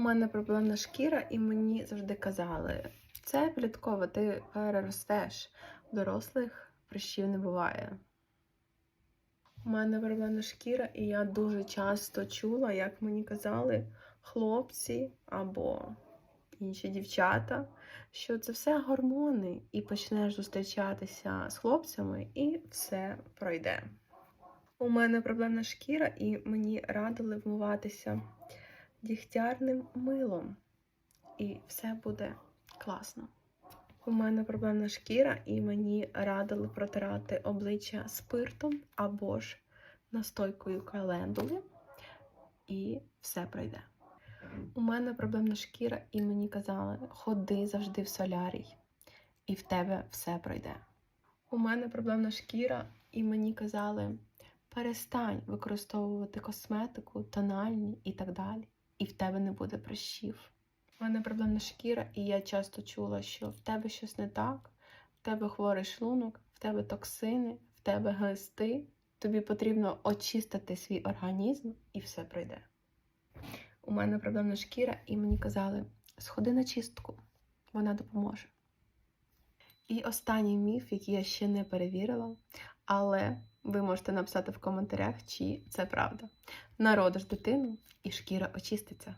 мене проблемна шкіра, і мені завжди казали, це підлітково, ти переростеш. Дорослих прищів не буває. У мене проблемна шкіра, і я дуже часто чула, як мені казали хлопці або інші дівчата, що це все гормони, і почнеш зустрічатися з хлопцями, і все пройде. У мене проблемна шкіра, і мені радили вмиватися дігтярним милом, і все буде класно. У мене проблемна шкіра, і мені радили протирати обличчя спиртом або ж настойкою календули, і все пройде. У мене проблемна шкіра, і мені казали, ходи завжди в солярій, і в тебе все пройде. У мене проблемна шкіра, і мені казали, перестань використовувати косметику, тональні і так далі, і в тебе не буде прищів. У мене проблемна шкіра, і я часто чула, що в тебе щось не так, в тебе хворий шлунок, в тебе токсини, в тебе глисти. Тобі потрібно очистити свій організм і все пройде. У мене проблемна шкіра, і мені казали, сходи на чистку, вона допоможе. І останній міф, який я ще не перевірила, але ви можете написати в коментарях, чи це правда. Народиш дитину і шкіра очиститься.